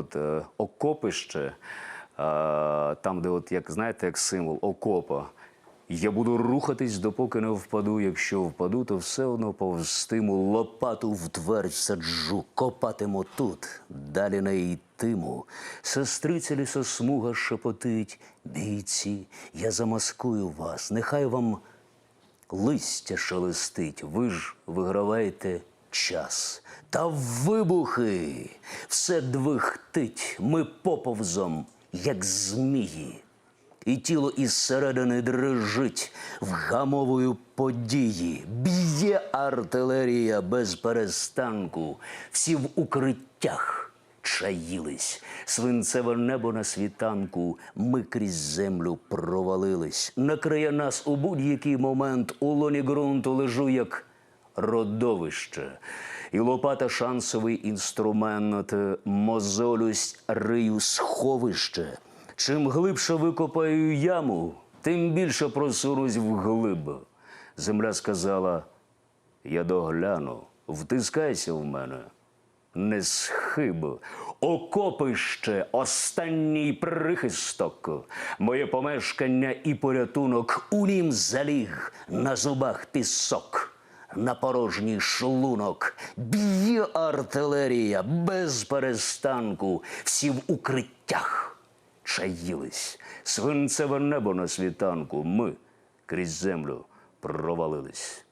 от е, окопище, е, там, де, от, як знаєте, як символ окопа. Я буду рухатись, допоки не впаду. Якщо впаду, то все одно повстиму. Лопату в твердь саджу, копатиму тут, далі не йтиму. Сестриця лісосмуга шепотить. Бійці, я замаскую вас, нехай вам листя шелестить, ви ж виграваєте час. Та вибухи все двихтить, ми поповзом, як змії. І тіло із середини дрижить, вгамовую події. Б'є артилерія без перестанку, всі в укриттях чаїлись. Свинцеве небо на світанку, ми крізь землю провалились. Накриє нас у будь-який момент у лоні ґрунту лежу, як родовище. І лопата шансовий інструмент, мозолюсь рию сховище. Чим глибше викопаю яму, тим більше просунусь вглиб. Земля сказала: я догляну, втискайся в мене, не схиб. Окопище, останній прихисток, моє помешкання і порятунок у нім заліг на зубах пісок. На порожній шлунок б'є артилерія без перестанку, всі в укриттях чаїлись. Свинцеве небо на світанку. Ми крізь землю провалились.